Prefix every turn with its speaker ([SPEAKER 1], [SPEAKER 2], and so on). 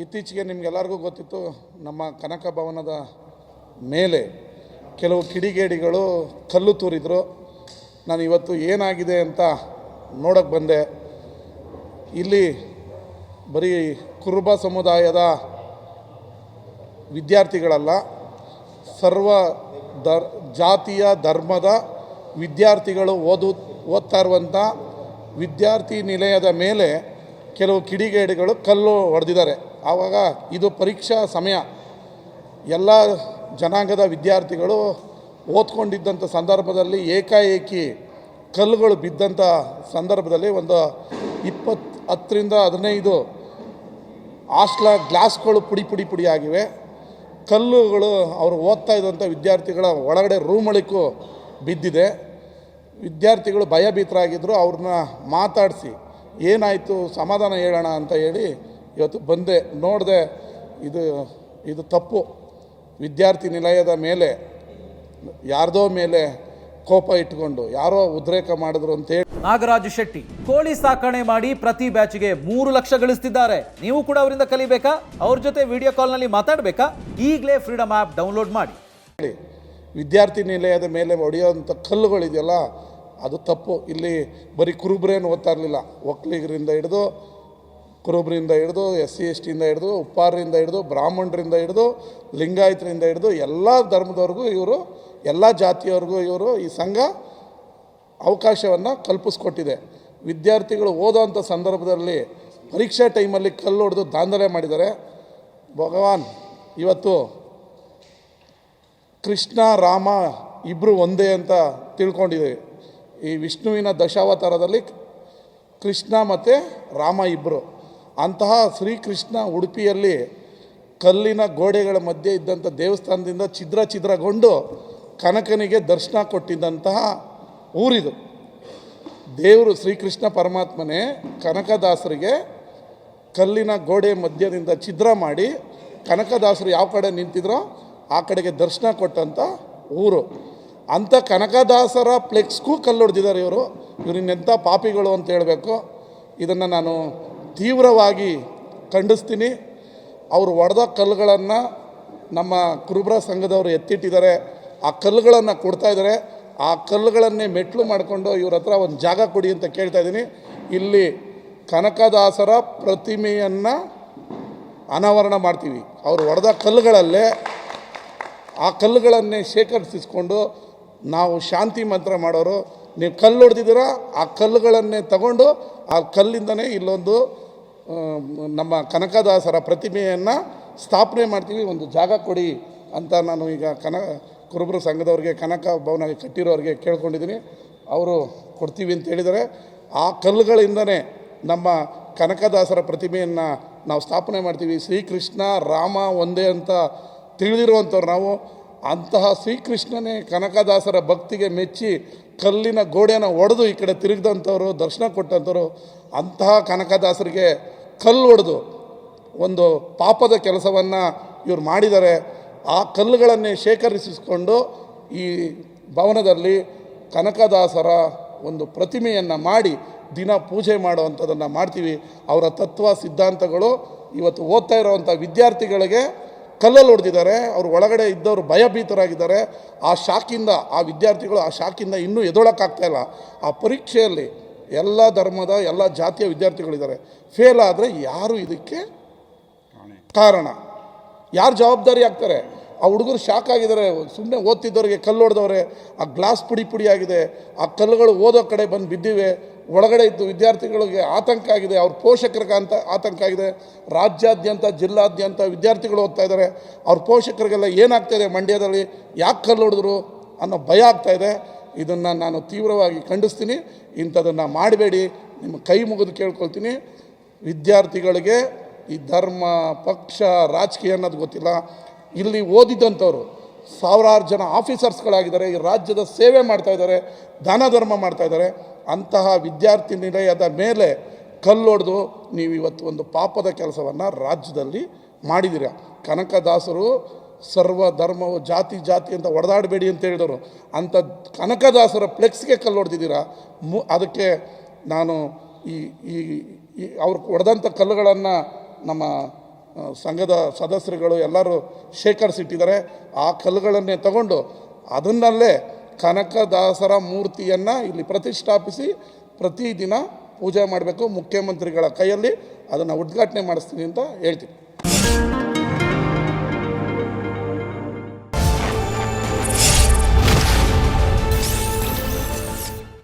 [SPEAKER 1] ಇತ್ತೀಚೆಗೆ ನಿಮಗೆಲ್ಲರಿಗೂ ಗೊತ್ತಿತ್ತು, ನಮ್ಮ ಕನಕ ಭವನದ ಮೇಲೆ ಕೆಲವು ಕಿಡಿಗೇಡಿಗಳು ಕಲ್ಲು ತೂರಿದ್ರು. ನಾನು ಇವತ್ತು ಏನಾಗಿದೆ ಅಂತ ನೋಡೋಕ್ಕೆ ಬಂದೆ. ಇಲ್ಲಿ ಬರೀ ಕುರುಬ ಸಮುದಾಯದ ವಿದ್ಯಾರ್ಥಿಗಳಲ್ಲ, ಸರ್ವ ದರ್, ಜಾತಿಯ ಧರ್ಮದ ವಿದ್ಯಾರ್ಥಿಗಳು ಓದು, ಓದ್ತಾ ಇರುವಂಥ ವಿದ್ಯಾರ್ಥಿ ನಿಲಯದ ಮೇಲೆ ಕೆಲವು ಕಿಡಿಗೇಡಿಗಳು ಕಲ್ಲು ಹೊಡೆದಿದ್ದಾರೆ. ಆವಾಗ ಇದು ಪರೀಕ್ಷಾ ಸಮಯ. ಎಲ್ಲ ಜನಾಂಗದ ವಿದ್ಯಾರ್ಥಿಗಳು ಓದ್ಕೊಂಡಿದ್ದಂಥ ಸಂದರ್ಭದಲ್ಲಿ ಏಕಾಏಕಿ ಕಲ್ಲುಗಳು ಬಿದ್ದಂಥ ಸಂದರ್ಭದಲ್ಲಿ ಒಂದು ಇಪ್ಪತ್ತು ಹತ್ತರಿಂದ ಹದಿನೈದು ಹಾಸ್ಟ್ಲ ಗ್ಲಾಸ್ಗಳು ಪುಡಿ ಪುಡಿ ಪುಡಿ ಆಗಿವೆ. ಕಲ್ಲುಗಳು ಅವರು ಓದ್ತಾ ಇದ್ದಂಥ ವಿದ್ಯಾರ್ಥಿಗಳ ಒಳಗಡೆ ರೂಮಳಿಗೂ ಬಿದ್ದಿದೆ. ವಿದ್ಯಾರ್ಥಿಗಳು ಭಯಭೀತರಾಗಿದ್ದರು ಅವ್ರನ್ನ ಮಾತಾಡಿಸಿ. ಏನಾಯಿತು ಸಮಾಧಾನ ಹೇಳೋಣ ಅಂತ ಹೇಳಿ ಇವತ್ತು ಬಂದೆ. ನೋಡಿದೆ ಇದು ಇದು ತಪ್ಪು. ವಿದ್ಯಾರ್ಥಿ ನಿಲಯದ ಮೇಲೆ ಯಾರ್ದೋ ಮೇಲೆ ಕೋಪ ಇಟ್ಕೊಂಡು ಯಾರೋ ಉದ್ರೇಕ ಮಾಡಿದ್ರು ಅಂತೇಳಿ
[SPEAKER 2] ನಾಗರಾಜ್ ಶೆಟ್ಟಿ ಕೋಳಿ ಸಾಕಣೆ ಮಾಡಿ ಪ್ರತಿ ಬ್ಯಾಚ್ಗೆ ಮೂರು ಲಕ್ಷ ಗಳಿಸ್ತಿದ್ದಾರೆ. ನೀವು ಕೂಡ ಅವರಿಂದ ಕಲಿಬೇಕಾ? ಅವ್ರ ಜೊತೆ ವಿಡಿಯೋ ಕಾಲ್ನಲ್ಲಿ ಮಾತಾಡಬೇಕಾ? ಈಗಲೇ ಫ್ರೀಡಮ್ ಆ್ಯಪ್ ಡೌನ್ಲೋಡ್ ಮಾಡಿ.
[SPEAKER 1] ಹೇಳಿ ವಿದ್ಯಾರ್ಥಿ ನಿಲಯದ ಮೇಲೆ ಹೊಡೆಯೋಂಥ ಕಲ್ಲುಗಳಿದೆಯಲ್ಲ ಅದು ತಪ್ಪು. ಇಲ್ಲಿ ಬರೀ ಕುರುಬ್ರೇನು ಓದ್ತಾ ಇರಲಿಲ್ಲ. ಒಕ್ಕಲಿಗರಿಂದ ಹಿಡಿದು, ಕುರುಬ್ರಿಂದ ಹಿಡಿದು, ಎಸ್ ಸಿ ಎಸ್ ಟಿಯಿಂದ ಹಿಡಿದು, ಉಪ್ಪಾರರಿಂದ ಹಿಡಿದು, ಬ್ರಾಹ್ಮಣರಿಂದ ಹಿಡಿದು, ಲಿಂಗಾಯತರಿಂದ ಹಿಡಿದು ಎಲ್ಲ ಧರ್ಮದವ್ರಿಗೂ ಇವರು, ಎಲ್ಲ ಜಾತಿಯವ್ರಿಗೂ ಇವರು ಈ ಸಂಘ ಅವಕಾಶವನ್ನು ಕಲ್ಪಿಸ್ಕೊಟ್ಟಿದೆ. ವಿದ್ಯಾರ್ಥಿಗಳು ಓದೋವಂಥ ಸಂದರ್ಭದಲ್ಲಿ ಪರೀಕ್ಷಾ ಟೈಮಲ್ಲಿ ಕಲ್ಲು ಹೊಡೆದು ದಾಂಧಲೆ ಮಾಡಿದ್ದಾರೆ. ಭಗವಾನ್, ಇವತ್ತು ಕೃಷ್ಣ, ರಾಮ ಇಬ್ಬರು ಒಂದೇ ಅಂತ ತಿಳ್ಕೊಂಡಿದ್ದೀವಿ. ಈ ವಿಷ್ಣುವಿನ ದಶಾವತಾರದಲ್ಲಿ ಕೃಷ್ಣ ಮತ್ತು ರಾಮ ಇಬ್ಬರು ಅಂತಹ ಶ್ರೀಕೃಷ್ಣ ಉಡುಪಿಯಲ್ಲಿ ಕಲ್ಲಿನ ಗೋಡೆಗಳ ಮಧ್ಯೆ ಇದ್ದಂಥ ದೇವಸ್ಥಾನದಿಂದ ಛಿದ್ರ ಛಿದ್ರಗೊಂಡು ಕನಕನಿಗೆ ದರ್ಶನ ಕೊಟ್ಟಿದ್ದಂತಹ ಊರಿದು. ದೇವರು ಶ್ರೀಕೃಷ್ಣ ಪರಮಾತ್ಮನೇ ಕನಕದಾಸರಿಗೆ ಕಲ್ಲಿನ ಗೋಡೆ ಮಧ್ಯದಿಂದ ಛಿದ್ರ ಮಾಡಿ ಕನಕದಾಸರು ಯಾವ ಕಡೆ ನಿಂತಿದ್ರೋ ಆ ಕಡೆಗೆ ದರ್ಶನ ಕೊಟ್ಟಂಥ ಊರು. ಅಂಥ ಕನಕದಾಸರ ಫ್ಲೆಕ್ಸ್ಗೂ ಕಲ್ಲು ಹೊಡೆದಿದ್ದಾರೆ ಇವರು ಇವರಿನ್ನೆಂಥ ಪಾಪಿಗಳು ಅಂತ ಹೇಳಬೇಕು. ಇದನ್ನು ನಾನು ತೀವ್ರವಾಗಿ ಖಂಡಿಸ್ತೀನಿ. ಅವರು ಒಡೆದ ಕಲ್ಲುಗಳನ್ನು ನಮ್ಮ ಕುರುಬ್ರ ಸಂಘದವರು ಎತ್ತಿಟ್ಟಿದ್ದಾರೆ. ಆ ಕಲ್ಲುಗಳನ್ನು ಕೊಡ್ತಾ ಇದ್ದಾರೆ. ಆ ಕಲ್ಲುಗಳನ್ನೇ ಮೆಟ್ಲು ಮಾಡಿಕೊಂಡು ಇವ್ರ ಹತ್ರ ಒಂದು ಜಾಗ ಕೊಡಿ ಅಂತ ಕೇಳ್ತಾ ಇದ್ದೀನಿ. ಇಲ್ಲಿ ಕನಕದಾಸರ ಪ್ರತಿಮೆಯನ್ನು ಅನಾವರಣ ಮಾಡ್ತೀವಿ. ಅವರು ಒಡೆದ ಕಲ್ಲುಗಳಲ್ಲೇ ಆ ಕಲ್ಲುಗಳನ್ನೇ ಶೇಖರಿಸಿಸ್ಕೊಂಡು ನಾವು ಶಾಂತಿ ಮಂತ್ರ ಮಾಡೋರು, ನೀವು ಕಲ್ಲು ಹೊಡೆದಿದ್ದೀರಾ, ಆ ಕಲ್ಲುಗಳನ್ನೇ ತಗೊಂಡು ಆ ಕಲ್ಲಿಂದನೇ ಇಲ್ಲೊಂದು ನಮ್ಮ ಕನಕದಾಸರ ಪ್ರತಿಮೆಯನ್ನು ಸ್ಥಾಪನೆ ಮಾಡ್ತೀವಿ, ಒಂದು ಜಾಗ ಕೊಡಿ ಅಂತ ನಾನು ಈಗ ಕನ, ಕುರುಬರು ಸಂಘದವ್ರಿಗೆ, ಕನಕ ಭವನ ಕಟ್ಟಿರೋರಿಗೆ ಕೇಳ್ಕೊಂಡಿದ್ದೀನಿ. ಅವರು ಕೊಡ್ತೀವಿ ಅಂತ ಹೇಳಿದರೆ ಆ ಕಲ್ಲುಗಳಿಂದನೇ ನಮ್ಮ ಕನಕದಾಸರ ಪ್ರತಿಮೆಯನ್ನು ನಾವು ಸ್ಥಾಪನೆ ಮಾಡ್ತೀವಿ. ಶ್ರೀಕೃಷ್ಣ, ರಾಮ ಒಂದೇ ಅಂತ ತಿಳಿದಿರುವಂಥವ್ರು ನಾವು. ಅಂತಹ ಶ್ರೀಕೃಷ್ಣನೇ ಕನಕದಾಸರ ಭಕ್ತಿಗೆ ಮೆಚ್ಚಿ ಕಲ್ಲಿನ ಗೋಡೆನ ಒಡೆದು ಈ ಕಡೆ ತಿರುಗಿದಂಥವ್ರು, ದರ್ಶನ ಕೊಟ್ಟಂಥವ್ರು, ಅಂತಹ ಕನಕದಾಸರಿಗೆ ಕಲ್ಲು ಒಡೆದು ಒಂದು ಪಾಪದ ಕೆಲಸವನ್ನು ಇವ್ರು ಮಾಡಿದ್ದಾರೆ ಆ ಕಲ್ಲುಗಳನ್ನೇ ಶೇಖರಿಸಿಕೊಂಡು ಈ ಭವನದಲ್ಲಿ ಕನಕದಾಸರ ಒಂದು ಪ್ರತಿಮೆಯನ್ನು ಮಾಡಿ ದಿನ ಪೂಜೆ ಮಾಡುವಂಥದ್ದನ್ನು ಮಾಡ್ತೀವಿ. ಅವರ ತತ್ವ, ಸಿದ್ಧಾಂತಗಳು ಇವತ್ತು ಓದ್ತಾ ಇರೋವಂಥ ವಿದ್ಯಾರ್ಥಿಗಳಿಗೆ ಕಲ್ಲಲ್ಲಿ ಹೊಡೆದಿದ್ದಾರೆ, ಅವರು ಒಳಗಡೆ ಇದ್ದವರು ಭಯಭೀತರಾಗಿದ್ದಾರೆ. ಆ ಶಾಕಿಂದ ಆ ವಿದ್ಯಾರ್ಥಿಗಳು ಆ ಶಾಕಿಂದ ಇನ್ನೂ ಎದೊಳಕ್ಕಾಗ್ತಾ ಇಲ್ಲ. ಆ ಪರೀಕ್ಷೆಯಲ್ಲಿ ಎಲ್ಲ ಧರ್ಮದ, ಎಲ್ಲ ಜಾತಿಯ ವಿದ್ಯಾರ್ಥಿಗಳಿದ್ದಾರೆ. ಫೇಲ್ ಆದರೆ ಯಾರು ಇದಕ್ಕೆ ಕಾರಣ? ಯಾರು ಜವಾಬ್ದಾರಿ ಆಗ್ತಾರೆ? ಆ ಹುಡುಗರು ಶಾಕ್ ಆಗಿದ್ದಾರೆ ಸುಮ್ಮನೆ ಓದ್ತಿದ್ದವ್ರಿಗೆ ಕಲ್ಲು ಹೊಡೆದವ್ರೆ, ಆ ಗ್ಲಾಸ್ ಪುಡಿ ಪುಡಿ ಆ ಕಲ್ಲುಗಳು ಓದೋ ಕಡೆ ಬಂದು ಬಿದ್ದಿವೆ ಒಳಗಡೆ ಇದ್ದು ವಿದ್ಯಾರ್ಥಿಗಳಿಗೆ ಆತಂಕ ಆಗಿದೆ, ಅವ್ರ ಪೋಷಕರಿಗೆ ಅಂತ ಆತಂಕ ಆಗಿದೆ. ರಾಜ್ಯಾದ್ಯಂತ, ಜಿಲ್ಲಾದ್ಯಂತ ವಿದ್ಯಾರ್ಥಿಗಳು ಓದ್ತಾ ಇದ್ದಾರೆ. ಅವ್ರ ಪೋಷಕರಿಗೆಲ್ಲ ಏನಾಗ್ತಾಯಿದೆ ಮಂಡ್ಯದಲ್ಲಿ? ಯಾಕೆ ಕಲ್ಲು ಹೊಡೆದ್ರು ಅನ್ನೋ ಭಯ ಆಗ್ತಾ ಇದೆ. ಇದನ್ನು ನಾನು ತೀವ್ರವಾಗಿ ಖಂಡಿಸ್ತೀನಿ. ಇಂಥದನ್ನು ಮಾಡಬೇಡಿ. ನಿಮ್ಮ ಕೈ ಮುಗಿದು ಕೇಳ್ಕೊಳ್ತೀನಿ. ವಿದ್ಯಾರ್ಥಿಗಳಿಗೆ ಈ ಧರ್ಮ, ಪಕ್ಷ, ರಾಜಕೀಯ ಅನ್ನೋದು ಗೊತ್ತಿಲ್ಲ. ಇಲ್ಲಿ ಓದಿದ್ದಂಥವ್ರು ಸಾವಿರಾರು ಜನ ಆಫೀಸರ್ಸ್ಗಳಾಗಿದ್ದಾರೆ. ಈ ರಾಜ್ಯದ ಸೇವೆ ಮಾಡ್ತಾಯಿದ್ದಾರೆ ದಾನ ಧರ್ಮ ಮಾಡ್ತಾ ಇದ್ದಾರೆ. ಅಂತಹ ವಿದ್ಯಾರ್ಥಿ ನಿಲಯದ ಮೇಲೆ ಕಲ್ಲೊಡೆದು ನೀವು ಇವತ್ತು ಒಂದು ಪಾಪದ ಕೆಲಸವನ್ನು ರಾಜ್ಯದಲ್ಲಿ ಮಾಡಿದ್ದೀರ ಕನಕದಾಸರು ಸರ್ವ ಧರ್ಮವು ಜಾತಿ ಜಾತಿ ಅಂತ ಒಡೆದಾಡಬೇಡಿ ಅಂತ ಹೇಳಿದರು. ಅಂಥ ಕನಕದಾಸರ ಫ್ಲೆಕ್ಸ್ಗೆ ಕಲ್ಲು ಹೊಡೆದಿದ್ದೀರಾ ಮು, ಅದಕ್ಕೆ ನಾನು ಈ ಈ ಅವ್ರು ಹೊಡೆದಂಥ ಕಲ್ಲುಗಳನ್ನು ನಮ್ಮ ಸಂಘದ ಸದಸ್ಯರುಗಳು ಎಲ್ಲರೂ ಶೇಖರಿಸಿಟ್ಟಿದ್ದಾರೆ. ಆ ಕಲ್ಲುಗಳನ್ನೇ ತಗೊಂಡು ಅದನ್ನಲ್ಲೇ ಕನಕದಾಸರ ಮೂರ್ತಿಯನ್ನು ಇಲ್ಲಿ ಪ್ರತಿಷ್ಠಾಪಿಸಿ ಪ್ರತಿದಿನ ಪೂಜೆ ಮಾಡಬೇಕು ಮುಖ್ಯಮಂತ್ರಿಗಳ ಕೈಯಲ್ಲಿ. ಅದನ್ನು ಉದ್ಘಾಟನೆ ಮಾಡಿಸ್ತೀನಿ ಅಂತ ಹೇಳ್ತೀನಿ.